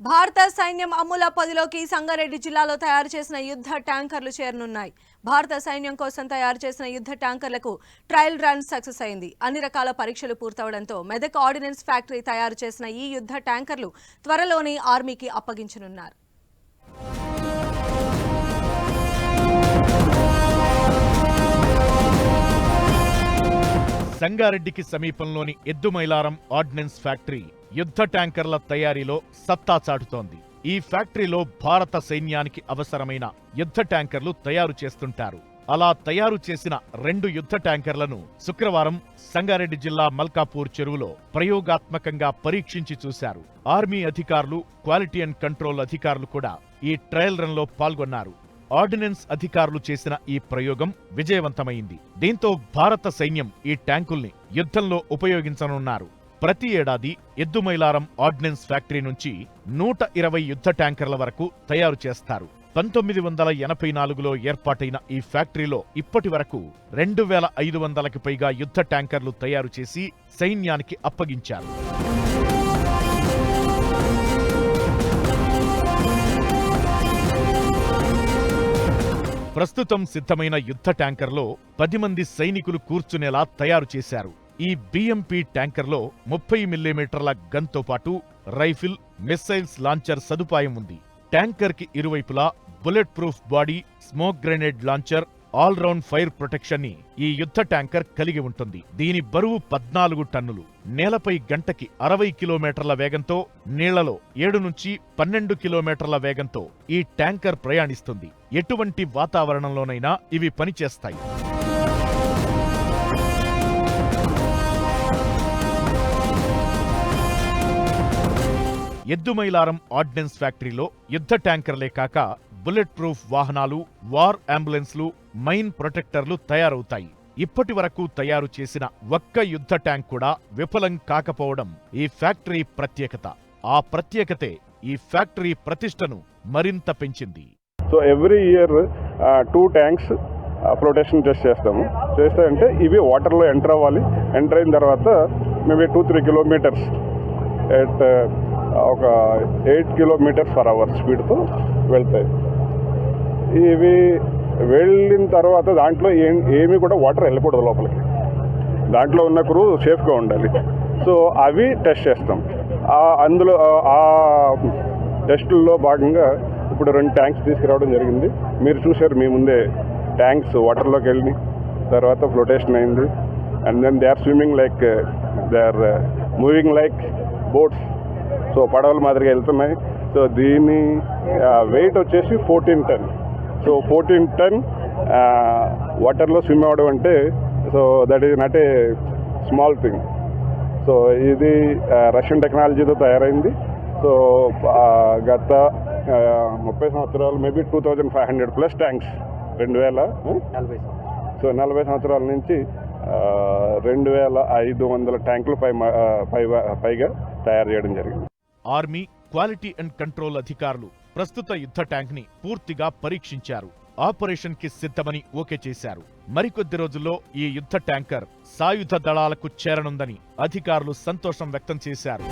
భారత సైన్యం అమ్ముల పదిలోకి సంగారెడ్డి జిల్లాలో తయారు చేసిన యుద్ధ ట్యాంకర్లు చేరనున్నాయి. భారత సైన్యం కోసం తయారు చేసిన యుద్ధ ట్యాంకర్లకు ట్రయల్ రన్ సక్సెస్ అయింది. అన్ని రకాల పరీక్షలు పూర్తవడంతో మెదక్ ఆర్డినెన్స్ ఫ్యాక్టరీ తయారు చేసిన ఈ యుద్ధ ట్యాంకర్లు త్వరలోనే ఆర్మీకి అప్పగించనున్నారు. సంగారెడ్డికి సమీపంలోని ఎద్దుమైలారం ఆర్డినెన్స్ ఫ్యాక్టరీ యుద్ధ ట్యాంకర్ల తయారీలో సత్తా చాటుతోంది. ఈ ఫ్యాక్టరీలో భారత సైన్యానికి అవసరమైన యుద్ధ ట్యాంకర్లు తయారు చేస్తుంటారు. అలా తయారు చేసిన రెండు యుద్ధ ట్యాంకర్లను శుక్రవారం సంగారెడ్డి జిల్లా మల్కాపూర్ చెరువులో ప్రయోగాత్మకంగా పరీక్షించి చూశారు. ఆర్మీ అధికారులు క్వాలిటీ అండ్ కంట్రోల్ అధికారులు కూడా ఈ ట్రయల్ రన్లో పాల్గొన్నారు. ఆర్డినెన్స్ అధికారులు చేసిన ఈ ప్రయోగం విజయవంతమైంది. దీంతో భారత సైన్యం ఈ ట్యాంకుల్ని యుద్ధంలో ఉపయోగించనున్నారు. ప్రతి ఏడాది ఎద్దుమైలారం ఆర్డినెన్స్ ఫ్యాక్టరీ నుంచి నూట ఇరవై యుద్ధ ట్యాంకర్ల వరకు తయారు చేస్తారు. పంతొమ్మిది వందల ఎనభై నాలుగులో ఏర్పాటైన ఈ ఫ్యాక్టరీలో ఇప్పటి వరకు రెండు వేల ఐదు వందలకి పైగా యుద్ధ ట్యాంకర్లు తయారు చేసి సైన్యానికి అప్పగించారు. ప్రస్తుతం సిద్ధమైన యుద్ధ ట్యాంకర్లో పది మంది సైనికులు కూర్చునేలా తయారు చేశారు. ఈ బిఎంపీ ట్యాంకర్లో ముప్పై మిల్లీమీటర్ల గన్తో పాటు రైఫిల్ మిస్సైల్స్ లాంచర్ సదుపాయం ఉంది. ట్యాంకర్కి ఇరువైపులా bullet proof body smoke grenade launcher all round fire ప్రొటెక్షన్ని ఈ యుద్ధ ట్యాంకర్ కలిగి ఉంటుంది. దీని బరువు పద్నాలుగు టన్నులు. నేలపై గంటకి అరవై కిలోమీటర్ల వేగంతో నీళ్ళలో ఏడు నుంచి పన్నెండు కిలోమీటర్ల వేగంతో ఈ ట్యాంకర్ ప్రయాణిస్తుంది. ఎటువంటి వాతావరణంలోనైనా ఇవి పనిచేస్తాయి. ఎద్దుమైలారం ఆర్డినెన్స్ ఫ్యాక్టరీలో యుద్ధ ట్యాంకర్లే కాక బుల్లెట్ ప్రూఫ్ వాహనాలు వార్ అంబులెన్స్లు మైన్ ప్రొటెక్టర్లు తయారవుతాయి. ఇప్పటి వరకు తయారు చేసిన ఒక్క యుద్ధ ట్యాంక్ కూడా విఫలం కాకపోవడం ఈ ఫ్యాక్టరీ ప్రత్యేకత. ఆ ప్రత్యేకతే ఈ ఫ్యాక్టరీ ప్రతిష్టను మరింత పెంచింది. So every year two tanks flotation test చేస్తాము. చేస్తే అంటే ఇవి వాటర్లో ఎంటర్ అవ్వాలి. ఎంటర్ అయిన తర్వాత maybe two three kilometres at ఒక ఎయిట్ కిలోమీటర్స్ పర్ అవర్ స్పీడ్తో వెళ్తాయి. ఇవి వెళ్ళిన తర్వాత దాంట్లో ఏం ఏమీ కూడా వాటర్ వెళ్ళకూడదు లోపలికి. దాంట్లో ఉన్న క్రూ సేఫ్గా ఉండాలి. సో అవి టెస్ట్ చేస్తాం. అందులో ఆ- ఆ టెస్టుల్లో భాగంగా ఇప్పుడు రెండు ట్యాంక్స్ తీసుకురావడం జరిగింది. మీరు చూశారు మీ ముందే ట్యాంక్స్ వాటర్లోకి వెళ్ళి తర్వాత ఫ్లోటేషన్ అయింది. And then they are swimming like they are moving like boats so పడవల మాదిరిగా వెళ్తున్నాయి. సో దీని వెయిట్ వచ్చేసి fourteen ton so fourteen ton వాటర్లో స్విమ్ అవ్వడం అంటే so that is not a small thing so ఇది రష్యన్ టెక్నాలజీతో తయారైంది. సో గత ముప్పై సంవత్సరాలు maybe two thousand five hundred plus tanks రెండు వేల సో నలభై సంవత్సరాల నుంచి రెండు వేల ఐదు వందల ట్యాంకులు పై పై పైగా తయారు చేయడం జరిగింది. ఆర్మీ క్వాలిటీ అండ్ కంట్రోల్ అధికారులు ప్రస్తుత యుద్ధ ట్యాంక్ని పూర్తిగా పరీక్షించారు. ఆపరేషన్కి సిద్ధమని ఓకే చేశారు. మరికొద్ది రోజుల్లో ఈ యుద్ధ ట్యాంకర్ సాయుధ దళాలకు చేరనుందని అధికారులు సంతోషం వ్యక్తం చేశారు.